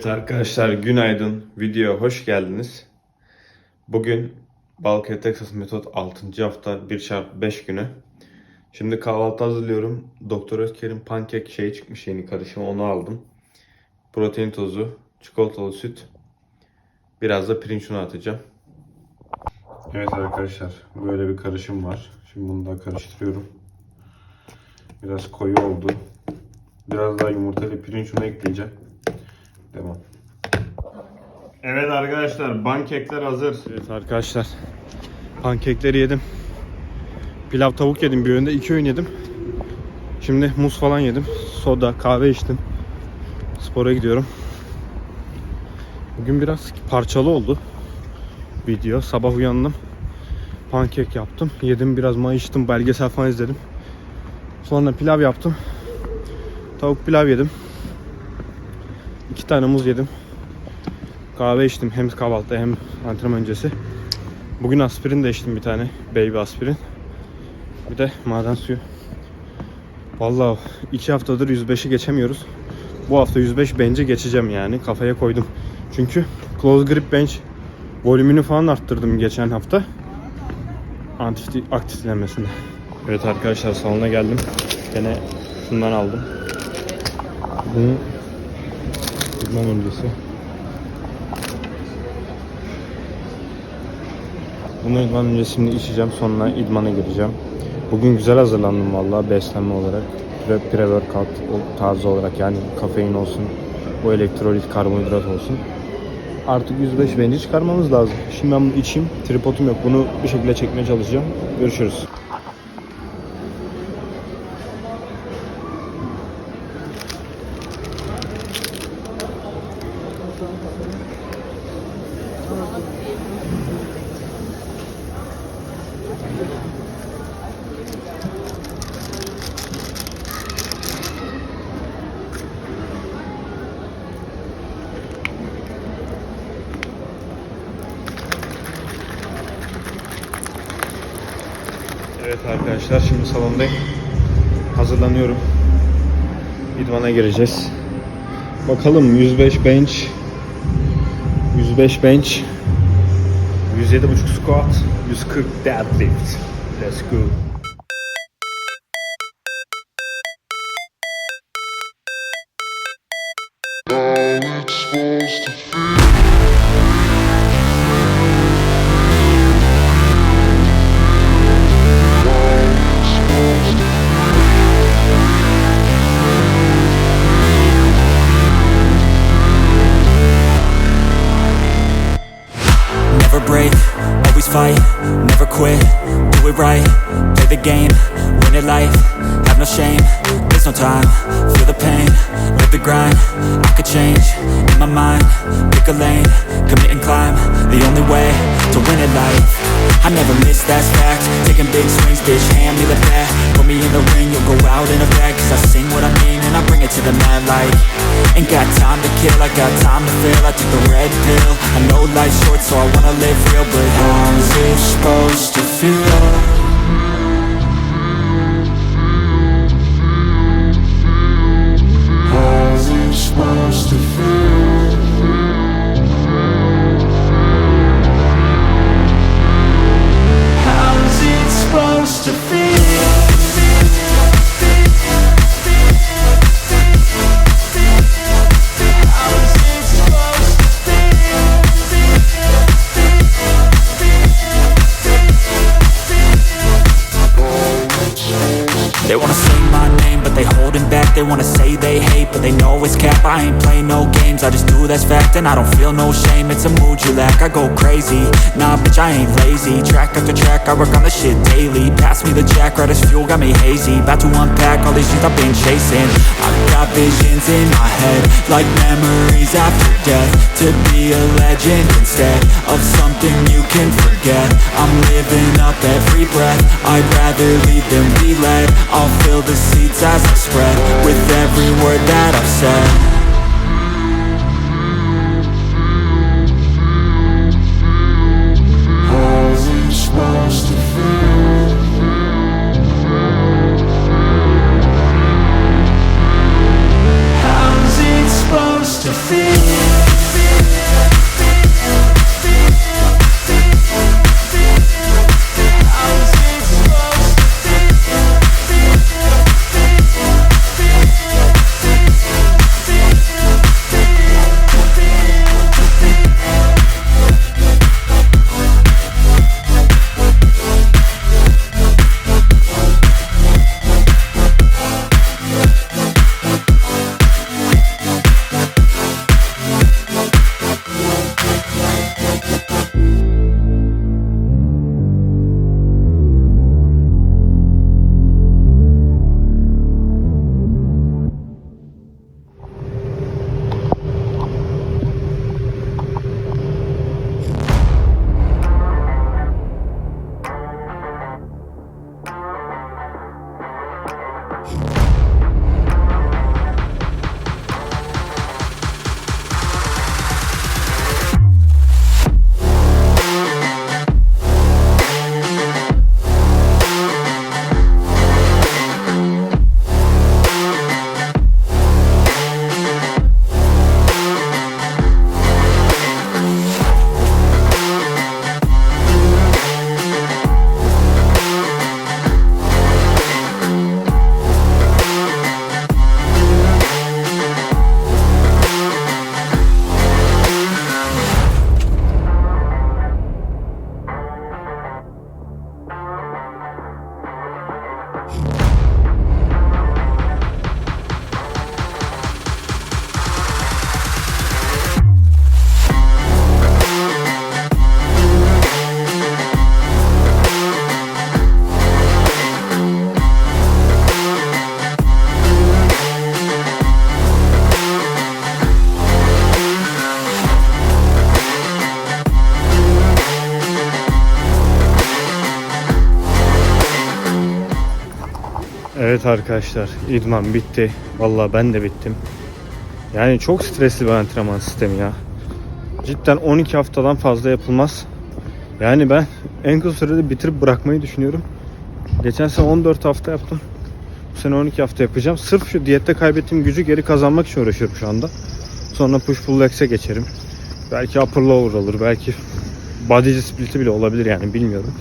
Evet arkadaşlar günaydın. Videoya hoş geldiniz. Bugün Balkaya Texas Metot 6. hafta 1 çarpı 5 günü. Şimdi kahvaltı hazırlıyorum. Doktor Özker'in pankek şeyi çıkmış yeni karışımı onu aldım. Protein tozu, çikolatalı süt. Biraz da pirinç unu atacağım. Evet arkadaşlar böyle bir karışım var. Şimdi bunu da karıştırıyorum. Biraz koyu oldu. Biraz daha yumurtalı pirinç unu ekleyeceğim. Devam. Evet arkadaşlar pankekler hazır. Evet arkadaşlar pankekleri yedim. Pilav tavuk yedim bir öğünde iki öğün yedim. Şimdi muz falan yedim. Soda kahve içtim. Spora gidiyorum. Bugün biraz parçalı oldu video. Sabah uyandım. Pankek yaptım. Yedim biraz mayıştım. Belgesel falan izledim. Sonra pilav yaptım. Tavuk pilav yedim. İki tane muz yedim. Kahve içtim hem kahvaltıda hem antrenman öncesi. Bugün aspirin de içtim bir tane. Baby aspirin. Bir de maden suyu. Vallahi iki haftadır 105'i geçemiyoruz. Bu hafta 105 bence geçeceğim yani. Kafaya koydum. Çünkü close grip bench volümünü falan arttırdım geçen hafta. Aktif, aktiflenmesinde. Evet arkadaşlar salona geldim. Gene şundan aldım. Bunu idman öncesi. Bunu idman öncesi şimdi içeceğim sonra idmana gireceğim. Bugün güzel hazırlandım vallahi beslenme olarak. Pre, pre-workout tarzı olarak yani kafein olsun, bu elektrolit, karbonhidrat olsun. Artık 105 bence çıkarmamız lazım. Şimdi ben bunu içeyim. Tripodum yok. Bunu bir şekilde çekmeye çalışacağım. Görüşürüz. Evet arkadaşlar şimdi salondayım. Hazırlanıyorum. İdmana gireceğiz. Bakalım 105 bench 105 bench 107.5 squat 140 deadlift. Let's go. Never fight, never quit, do it right, play the game, win it life, have no shame, there's no time, feel the pain, live the grind, I could change, in my mind, pick a lane, commit and climb, the only way to win it life, I never miss, that's fact, taking big swings, bitch, hand me the bat, put me in the ring, you'll go out in a bag, cause I sing what I mean and I bring it to the mad light, ain't got time to kill, I got time to feel, I took the red pill, I know life's short so I wanna live real, but how's it supposed to feel? They wanna say they hate, but they know it's cap. I ain't play no games, I just do that's fact And I don't feel no shame, it's a mood you lack I go crazy, nah bitch I ain't lazy. Track after track, I work on the shit daily. Pass me the jack, right as fuel, got me hazy. About to unpack all these shit I've been chasing. I've got visions in my head Like memories after death To be a legend instead every breath. I'd rather lead than be led I'll fill the seats as I spread With every word that I've said Evet arkadaşlar idman bitti. Vallahi ben de bittim. Yani çok stresli bir antrenman sistemi ya. Cidden 12 haftadan fazla yapılmaz. Yani ben en kısa sürede bitirip bırakmayı düşünüyorum. Geçen sene 14 hafta yaptım. Bu sene 12 hafta yapacağım. Sırf şu diyette kaybettiğim gücü geri kazanmak için uğraşıyorum şu anda. Sonra push pull legs'e geçerim. Belki upper lower olur. Belki body split'i bile olabilir yani bilmiyorum.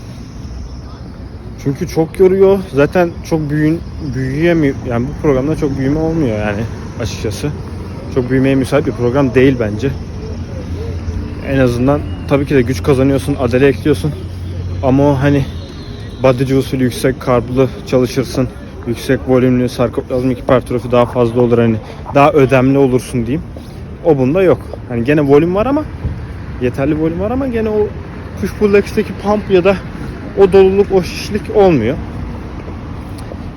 Çünkü çok yoruyor. Zaten çok büyüyün, büyüyemiyor. Yani bu programda çok büyüme olmuyor yani açıkçası. Çok büyümeye müsait bir program değil bence. En azından tabii ki de güç kazanıyorsun, adele ekliyorsun. Ama o hani bodyci usulü yüksek karblı çalışırsın. Yüksek volümlü sarkoplazmik hipertrofi daha fazla olur hani daha ödemli olursun diyeyim. O bunda yok. Hani gene volüm var ama yeterli volüm var ama gene o push pull legs'teki pump ya da o doluluk, o şişlik olmuyor.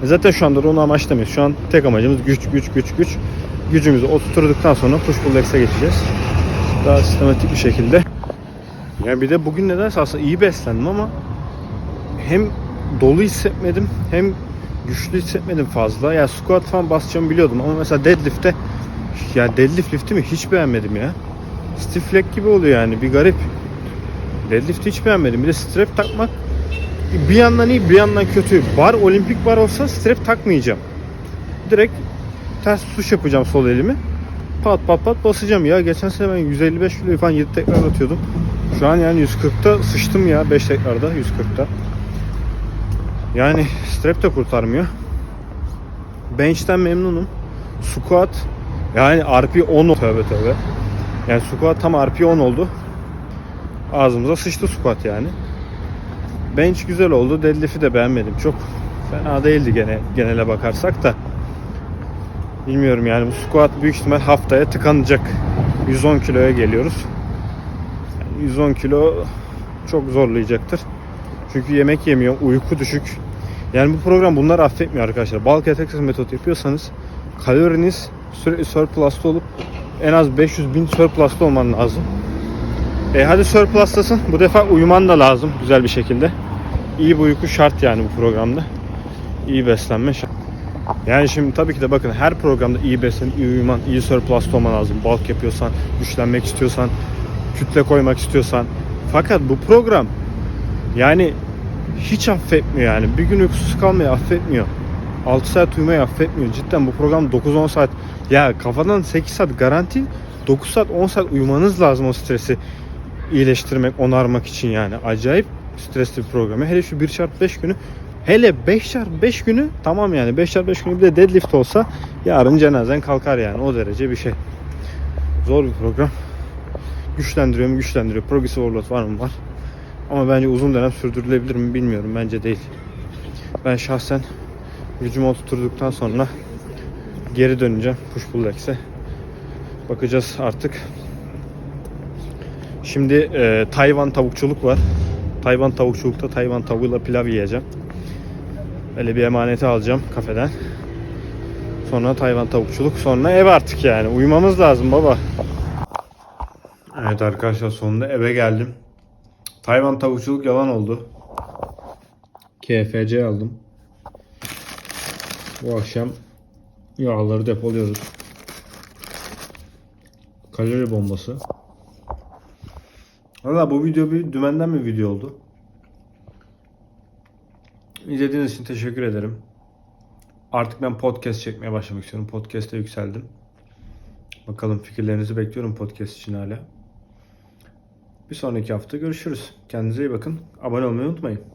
E Zaten şu anda da onu amaçlamıyoruz. Şu an tek amacımız güç, güç, güç, güç. Gücümüzü oturturduktan sonra push pull legs'e geçeceğiz. Daha sistematik bir şekilde. Yani bir de bugün nedense aslında iyi beslendim ama hem dolu hissetmedim hem güçlü hissetmedim fazla. Yani squat falan basacağımı biliyordum ama mesela deadlift'te ya deadlift liftimi hiç beğenmedim ya. Stiff leg gibi oluyor yani bir garip. Deadlift'i hiç beğenmedim. Bir de strap takmak bir yandan iyi bir yandan kötü. Bar olimpik bar olsa strap takmayacağım. Direkt ters tutuş yapacağım sol elimi. Pat pat pat basacağım ya. Geçen sene ben 155 kilo falan 7 tekrar atıyordum. Şu an yani 140'ta sıçtım ya 5 tekrarda 140'ta. Yani strap de kurtarmıyor. Bench'ten memnunum. Squat yani RP 10 oldu. Tövbe tövbe. Yani squat tam RP 10 oldu. Ağzımıza sıçtı squat yani. Bench güzel oldu. Deadlift'i de beğenmedim. Çok fena değildi gene genele bakarsak da. Bilmiyorum yani bu squat büyük ihtimal haftaya tıkanacak. 110 kiloya geliyoruz. Yani 110 kilo çok zorlayacaktır. Çünkü yemek yemiyor, uyku düşük. Yani bu program bunları affetmiyor arkadaşlar. Bulk Exercise metot yapıyorsanız kaloriniz sürekli surplus'ta olup en az 500 bin surplus'ta olman lazım. E hadi surplus'tasın. Bu defa uyuman da lazım güzel bir şekilde. İyi bir uyku şart yani bu programda. İyi beslenme şart. Yani şimdi tabii ki de bakın her programda iyi beslenip iyi uyuman, iyi surplus'ta olman lazım. Bulk yapıyorsan, güçlenmek istiyorsan, kütle koymak istiyorsan. Fakat bu program yani hiç affetmiyor yani. Bir gün uykusuz kalmayı affetmiyor. 6 saat uyumayı affetmiyor. Cidden bu program 9-10 saat. Ya kafadan 8 saat garanti 9 saat 10 saat uyumanız lazım o stresi iyileştirmek, onarmak için yani. Acayip stresli bir program. Hele şu 1 çarpı 5 günü hele 5 çarpı 5 günü tamam yani 5 çarpı 5 günü bir de deadlift olsa yarın cenazen kalkar yani o derece bir şey. Zor bir program. Güçlendiriyor mu? Güçlendiriyor. Progressive overload var mı? Var. Ama bence uzun dönem sürdürülebilir mi bilmiyorum. Bence değil. Ben şahsen gücümü oturturduktan sonra geri döneceğim push pull legs'e. Bakacağız artık. Şimdi e, Tayvan tavukçuluk var. Tayvan tavukçulukta Tayvan tavuğuyla pilav yiyeceğim. Öyle bir emaneti alacağım kafeden. Sonra Tayvan tavukçuluk. Sonra ev artık yani. Uyumamız lazım baba. Evet arkadaşlar sonunda eve geldim. Tayvan tavukçuluk yalan oldu. KFC aldım. Bu akşam yağları depoluyoruz. Kalori bombası. Valla bu video bir dümenden bir video oldu. İzlediğiniz için teşekkür ederim. Artık ben podcast çekmeye başlamak istiyorum. Podcast'e yükseldim. Bakalım fikirlerinizi bekliyorum podcast için hala. Bir sonraki hafta görüşürüz. Kendinize iyi bakın. Abone olmayı unutmayın.